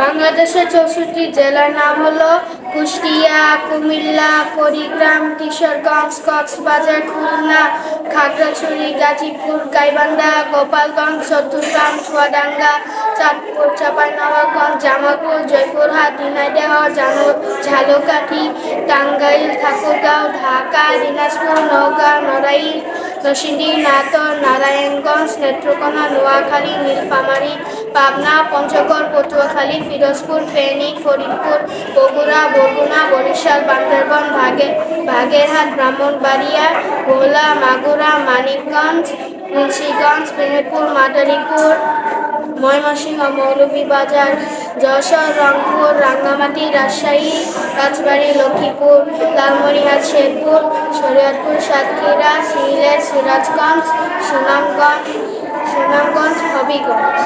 বাংলাদেশের চৌষট্টি জেলার নাম হলো কুষ্টিয়া, কুমিল্লা, কুড়িগ্রাম, কিশোরগঞ্জ, কক্সবাজার, খুলনা, খাগড়াছড়ি, গাজীপুর, গাইবান্ধা, গোপালগঞ্জ, চট্টগ্রাম, চুয়াডাঙ্গা, চাঁদপুর, চাঁপাইনবাবগঞ্জ, জামালপুর, জয়পুরহাট, ঝিনাইদহ জানো- ঝালকাঠি, টাঙ্গাইল, ঠাকুরগাঁও, ঢাকা, দিনাজপুর, নওগাঁ, নড়াইল নরসিংদী নাতর নারায়ণগঞ্জ নেত্রকোনা নোয়াখালী নীলফামারী পাবনা পঞ্চগড় পটুয়াখালী ফিরোজপুর ফেনী ফরিদপুর বগুড়া বগুনা বরিশাল বান্দরবন ভাগে বাগেরহাট ব্রাহ্মণবাড়িয়া ভোলা মাগুরা মানিকগঞ্জ মুন্সিগঞ্জ মেহেরপুর মাদারীপুর ময়মনসিংহ মৌলভীবাজার যশোর, রংপুর, রাঙ্গামাটি, রাজশাহী, রাজবাড়ী, লক্ষ্মীপুর লালমনিহাট শেরপুর, শরীয়তপুর, সাতক্ষীরা, সিলেট, সিরাজগঞ্জ, সুনামগঞ্জ সুনামগঞ্জ, হবিগঞ্জ।